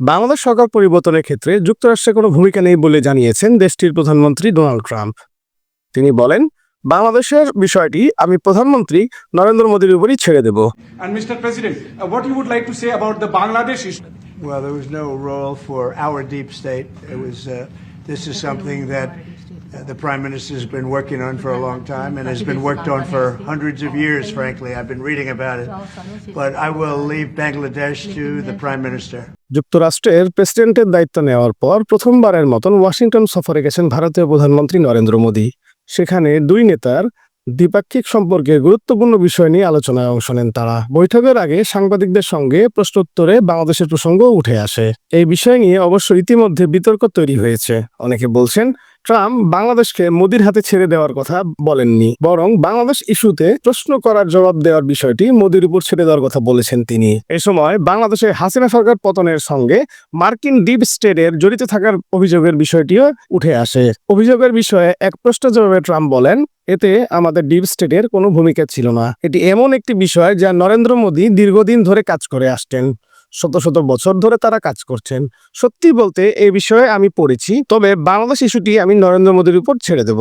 বাংলাদেশ সরকার পরিবর্তনের ক্ষেত্রে যুক্তরাষ্ট্রের কোনো ভূমিকা নেই বলে জানিয়েছেন দেশটির প্রধানমন্ত্রী ডোনাল্ড ট্রাম্প। তিনি বলেন বাংলাদেশের বিষয়টি আমি প্রধানমন্ত্রী নরেন্দ্র মোদীর উপরই ছেড়ে দেব। Well, there was uh, the prime minister has been working on for a long time and has been worked on for hundreds of years. Frankly, I've been reading about it, but I will leave Bangladesh to the prime minister. যুক্তরাষ্ট্রের প্রেসিডেন্টের দায়িত্ব নেওয়ার পর প্রথমবারের মতন Washington সফরে গেছেন ভারতীয় প্রধানমন্ত্রী নরেন্দ্র মোদী। সেখানে দুই নেতার দ্বিপাক্ষিক সম্পর্কে গুরুত্বপূর্ণ বিষয় নিয়ে আলোচনায় অংশ নেন তারা। বৈঠকের আগে সাংবাদিকদের সঙ্গে প্রশ্নোত্তরে বাংলাদেশের প্রসঙ্গ উঠে আসে। এই বিষয় নিয়ে অবশ্য ইতিমধ্যে বিতর্ক তৈরি হয়েছে। অনেকে বলছেন ট্রাম্প বাংলাদেশকে মোদির হাতে ছেড়ে দেওয়ার কথা বলেননি, বরং বাংলাদেশ ইস্যুতে প্রশ্ন করার জবাব দেওয়ার বিষয়টি মোদির উপর ছেড়ে দেওয়ার কথা বলেছেন তিনি। এ সময় বাংলাদেশে হাসিনা সরকার পতনের সঙ্গে মার্কিন ডিপ স্টেটের জড়িত থাকার অভিযোগের বিষয়টিও উঠে আসে। অভিযোগের বিষয়ে এক প্রশ্ন জবাবে ট্রাম্প বলেন, এতে আমাদের ডিপ স্টেটের কোনো ভূমিকা ছিল না। এটি এমন একটি বিষয় যা নরেন্দ্র মোদী দীর্ঘদিন ধরে কাজ করে আসছেন শত শত বছর ধরে তারা কাজ করছেন। সত্যি বলতে এ বিষয়ে আমি পড়েছি, তবে বাংলাদেশ ইস্যুটি আমি নরেন্দ্র মোদীর উপর ছেড়ে দেব।